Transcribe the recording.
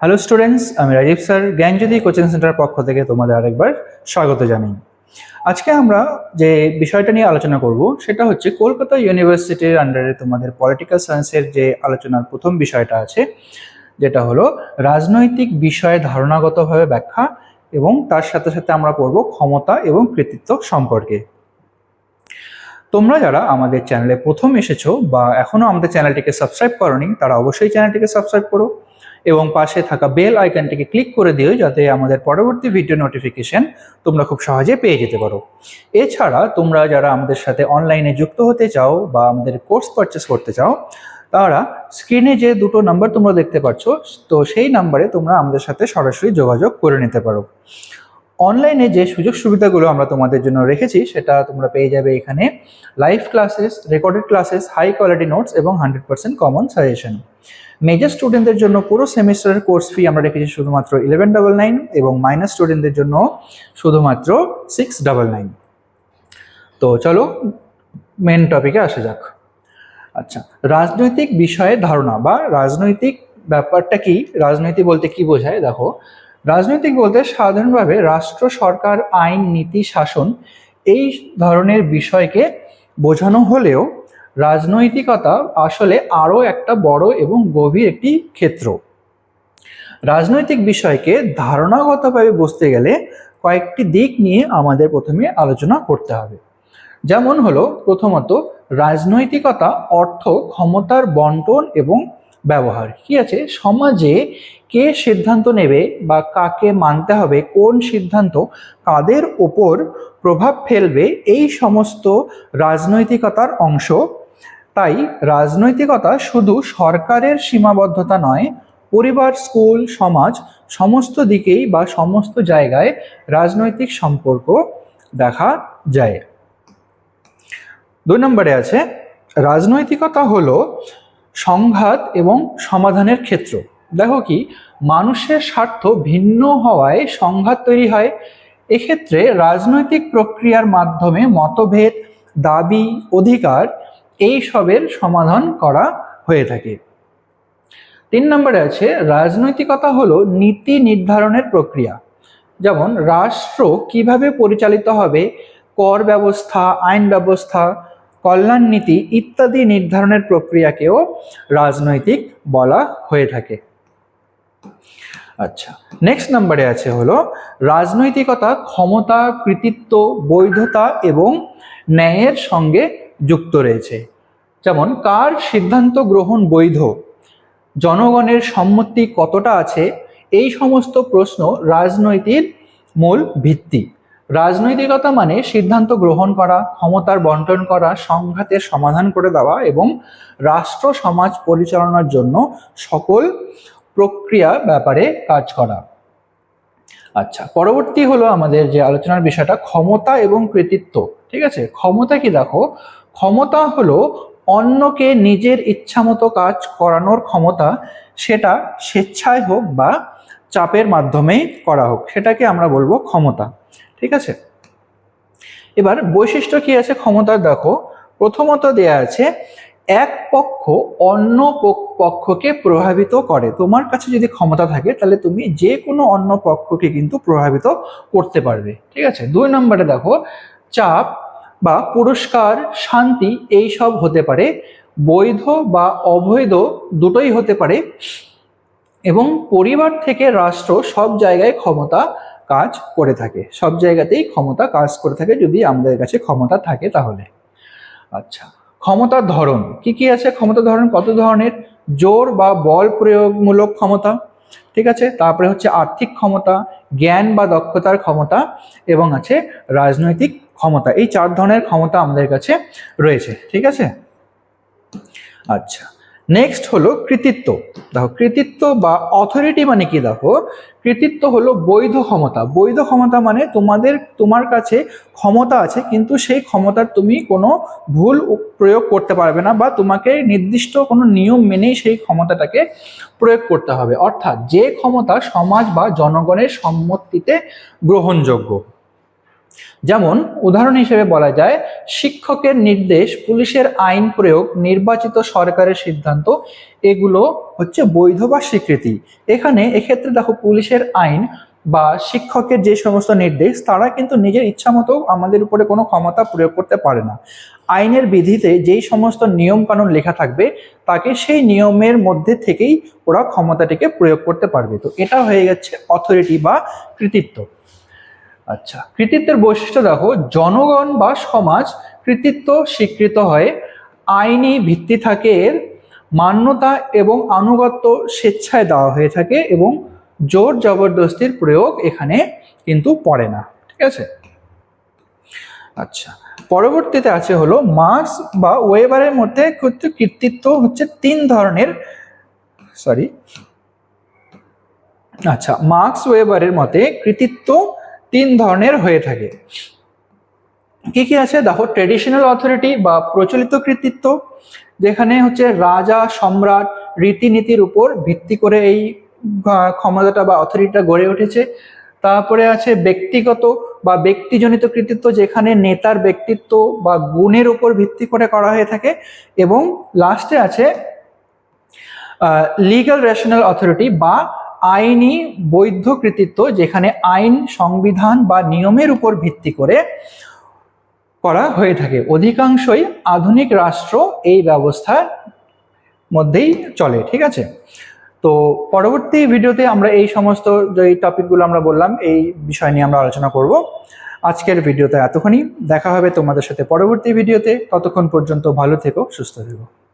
Hello students আমি Rajiv sir, Gyanjyoti coaching centre পক্ষ থেকে তোমাদের আরেকবার স্বাগত জানাই। আজকে আমরা যে বিষয়টা নিয়ে আলোচনা করব, সেটা হচ্ছে কলকাতা ইউনিভার্সিটির আন্ডারে তোমাদের পলিটিক্যাল সায়েন্সের যে আলোচনার প্রথম বিষয়টা আছে, যেটা হলো রাজনৈতিক বিষয়ে ধারণাগতভাবে ব্যাখ্যা এবং তার সাথে সাথে আমরা পড়ব ক্ষমতা এবং কৃতিত্ব সম্পর্কে। তোমরা যারা আমাদের চ্যানেলে প্রথম এসেছ বা এখনও আমাদের চ্যানেলটিকে সাবস্ক্রাইব করনি, তারা অবশ্যই চ্যানেলটিকে সাবস্ক্রাইব করো। এবং পাশে থাকা বেল আইকনটিকে ক্লিক করে দিও যাতে আমাদের পরবর্তী ভিডিও নোটিফিকেশন তোমরা খুব সহজে পেয়ে যেতে পারো। এছাড়া তোমরা যারা আমাদের সাথে অনলাইনে যুক্ত হতে চাও বা আমাদের কোর্স পারচেস করতে চাও, তারা স্ক্রিনে যে দুটো নাম্বার তোমরা দেখতে পাচ্ছ, তো সেই নাম্বারে তোমরা আমাদের সাথে সরাসরি যোগাযোগ করে নিতে পারো। অনলাইনে যে সুযোগ সুবিধাগুলো আমরা তোমাদের জন্য রেখেছি, সেটা তোমরা পেয়ে যাবে এখানে live classes recorded classes high quality notes এবং hundred percent common suggestion major স্টুডেন্টদের জন্য পুরো সেমিস্টারের কোর্স ফি আমরা রেখেছি শুধুমাত্র ইলেভেন ডাবল নাইন এবং মাইনাস স্টুডেন্টদের জন্য শুধুমাত্র সিক্স ডাবল নাইন তো চলো মেন টপিকে আসা যাক। আচ্ছা রাজনৈতিক বিষয়ে ধারণা বা রাজনৈতিক ব্যাপারটা কি? রাজনীতি বলতে কি বোঝায়? দেখো, রাজনৈতিক বলতে সাধারণভাবে রাষ্ট্র, সরকার, আইন, নীতি, শাসন এই ধরনের বিষয়কে বোঝানো হলেও রাজনৈতিকতা আসলে আরও একটা বড় এবং গভীর একটি ক্ষেত্র। রাজনৈতিক বিষয়কে ধারণাগতভাবে বুঝতে গেলে কয়েকটি দিক নিয়ে আমাদের প্রথমে আলোচনা করতে হবে। যেমন হলো, প্রথমত, রাজনৈতিকতা অর্থ ক্ষমতার বন্টন এবং ব্যবহার। কি আছে? সমাজে কে সিদ্ধান্ত নেবে বা কাকে মানতে হবে, কোন সিদ্ধান্ত কাদের ওপর প্রভাব ফেলবে, এই সমস্ত রাজনৈতিকতার অংশ তাই রাজনৈতিকতা শুধু সরকারের সীমাবদ্ধতা নয়, পরিবার, স্কুল, সমাজ, সমস্ত দিকেই বা সমস্ত জায়গায় রাজনৈতিক সম্পর্ক দেখা যায়। দুই নম্বরে আছে, রাজনৈতিকতা হলো সংঘাত এবং সমাধানের ক্ষেত্র। দেখো কি, মানুষের স্বার্থ ভিন্ন হওয়ায় সংঘাত তৈরি হয়। এক্ষেত্রে রাজনৈতিক প্রক্রিয়ার মাধ্যমে মতভেদ, দাবি, অধিকার এই সবের সমাধান করা হয়ে থাকে। তিন নম্বরে আছে, রাজনৈতিকতা হলো নীতি নির্ধারণের প্রক্রিয়া। যেমন, রাষ্ট্র কীভাবে পরিচালিত হবে, কর ব্যবস্থা, আইন ব্যবস্থা, কল্যাণ নীতি ইত্যাদি নির্ধারণের প্রক্রিয়াকেও রাজনৈতিক বলা হয়ে থাকে। আচ্ছা নেক্সট নাম্বারে আছে হলো রাজনৈতিকতা ক্ষমতা, কৃতিত্ব, বৈধতা এবং ন্যায়ের সঙ্গে যুক্ত রয়েছে। যেমন, কার সিদ্ধান্ত গ্রহণ বৈধ? জনগণের সম্মতি কতটা আছে? এই সমস্ত প্রশ্ন রাজনৈতিক মূল ভিত্তি। রাজনৈতিকতা মানে সিদ্ধান্ত গ্রহণ করা, ক্ষমতার বন্টন করা, সংঘাতের সমাধান করে দেওয়া এবং রাষ্ট্র সমাজ পরিচালনার জন্য সকল প্রক্রিয়া ব্যাপারে কাজ করা। আচ্ছা পরবর্তী হলো আমাদের যে আলোচনার বিষয়টা, ক্ষমতা এবং কৃতিত্ব। ঠিক আছে? ক্ষমতা কি দেখো? ক্ষমতা হলো অন্যকে নিজের ইচ্ছামতো কাজ করানোর ক্ষমতা, সেটা স্বেচ্ছায় হোক বা চাপের মাধ্যমেই করা হোক, সেটাকে আমরা বলব ক্ষমতা, ঠিক আছে? এবার বৈশিষ্ট্য কি আছে ক্ষমতার দেখো, প্রথমত দেয়া আছে, এক পক্ষ অন্য পক্ষকে প্রভাবিত করে। তোমার কাছে যদি ক্ষমতা থাকে, তাহলে তুমি যে কোনো অন্য পক্ষকে কিন্তু প্রভাবিত করতে পারবে, ঠিক আছে? দুই নম্বরে দেখো, চাপ বা পুরস্কার, শান্তি এই সব হতে পারে। বৈধ বা অবৈধ দুটোই হতে পারে এবং পরিবার থেকে রাষ্ট্র সব জায়গায় ক্ষমতা কাজ করে থাকে। সব জায়গাতেই ক্ষমতা কাজ করে থাকে যদি আমাদের কাছে ক্ষমতা থাকে তাহলে। আচ্ছা ক্ষমতার ধরন। কি কি আছে ক্ষমতার ধরন? কত ধরনের? জোর বা বল প্রয়োগমূলক ক্ষমতা, ঠিক আছে? তারপরে হচ্ছে আর্থিক ক্ষমতা, জ্ঞান বা দক্ষতার ক্ষমতা এবং আছে রাজনৈতিক ক্ষমতা, এই চার ধরনের ক্ষমতা আমাদের কাছে রয়েছে, ঠিক আছে? আচ্ছা নেক্সট হলো কৃতিত্ব। দেখো, কৃতিত্ব বা অথরিটি মানে কি? দেখো, কৃতিত্ব হলো বৈধ ক্ষমতা। বৈধ ক্ষমতা মানে তোমাদের, তোমার কাছে ক্ষমতা আছে, কিন্তু সেই ক্ষমতার তুমি কোনো ভুল প্রয়োগ করতে পারবে না বা তোমাকে নির্দিষ্ট কোনো নিয়ম মেনেই সেই ক্ষমতাটাকে প্রয়োগ করতে হবে। অর্থাৎ যে ক্ষমতা সমাজ বা জনগণের সম্মতিতে গ্রহণযোগ্য। যেমন উদাহরণ হিসেবে বলা যায়, শিক্ষকের নির্দেশ, পুলিশের আইন প্রয়োগ, নির্বাচিত সরকারের সিদ্ধান্ত, এগুলো হচ্ছে বৈধ বা স্বীকৃতি। এখানে এক্ষেত্রে দেখো পুলিশের আইন বা শিক্ষকের যে সমস্ত নির্দেশ, তারা কিন্তু নিজের ইচ্ছা মতো আমাদের উপরে কোনো ক্ষমতা প্রয়োগ করতে পারে না। আইনের বিধিতে যেই সমস্ত নিয়ম কানুন লেখা থাকবে, তাকে সেই নিয়মের মধ্যে থেকেই ওরা ক্ষমতাটিকে প্রয়োগ করতে পারবে। তো এটা হয়ে গেছে অথরিটি বা কৃতিত্ব। আচ্ছা কৃতিত্বের বৈশিষ্ট্য দেখো, জনগণ বা সমাজ কৃতিত্ব স্বীকৃত হয়, আইনি ভিত্তি থাকে এর, মান্যতা এবং আনুগত্য স্বেচ্ছায় দেওয়া হয়ে থাকে এবং জোর জবরদস্তির প্রয়োগ এখানে কিন্তু পড়ে না, ঠিক আছে? আচ্ছা পরবর্তীতে আছে হলো মার্কস বা ওয়েবারের মধ্যে কৃতিত্ব হচ্ছে তিন ধরনের সরি আচ্ছা মার্কস ওয়েবারের মতে কৃতিত্ব তিন ধরনের হয়ে থাকে। কি কি আছে? দেখো ট্রেডিশনাল অথরিটি বা প্রচলিত কৃতিত্ব, যেখানে হচ্ছে রাজা, সম্রাট, রীতিনীতির উপর ভিত্তি করে এই ক্ষমতাটা বা অথরিটিটা গড়ে উঠেছে। তারপরে আছে ব্যক্তিগত বা ব্যক্তিজনিত কৃতিত্ব, যেখানে নেতার ব্যক্তিত্ব বা গুণের উপর ভিত্তি করে করা হয়ে থাকে। এবং লাস্টে আছে লিগাল রেশনাল অথরিটি বা আইনি বৈধ কৃতিত্ব যেখানে আইন, সংবিধান বা নিয়মের উপর ভিত্তি করে করা হয়ে থাকে। অধিকাংশই আধুনিক রাষ্ট্র এই ব্যবস্থার মধ্যেই চলে, ঠিক আছে? তো পরবর্তী ভিডিওতে আমরা এই সমস্ত যে টপিকগুলো আমরা বললাম, এই বিষয় নিয়ে আমরা আলোচনা করব। আজকের ভিডিওতে এতক্ষণই। দেখা হবে তোমাদের সাথে পরবর্তী ভিডিওতে। ততক্ষণ পর্যন্ত ভালো থেকো, সুস্থ থেকো।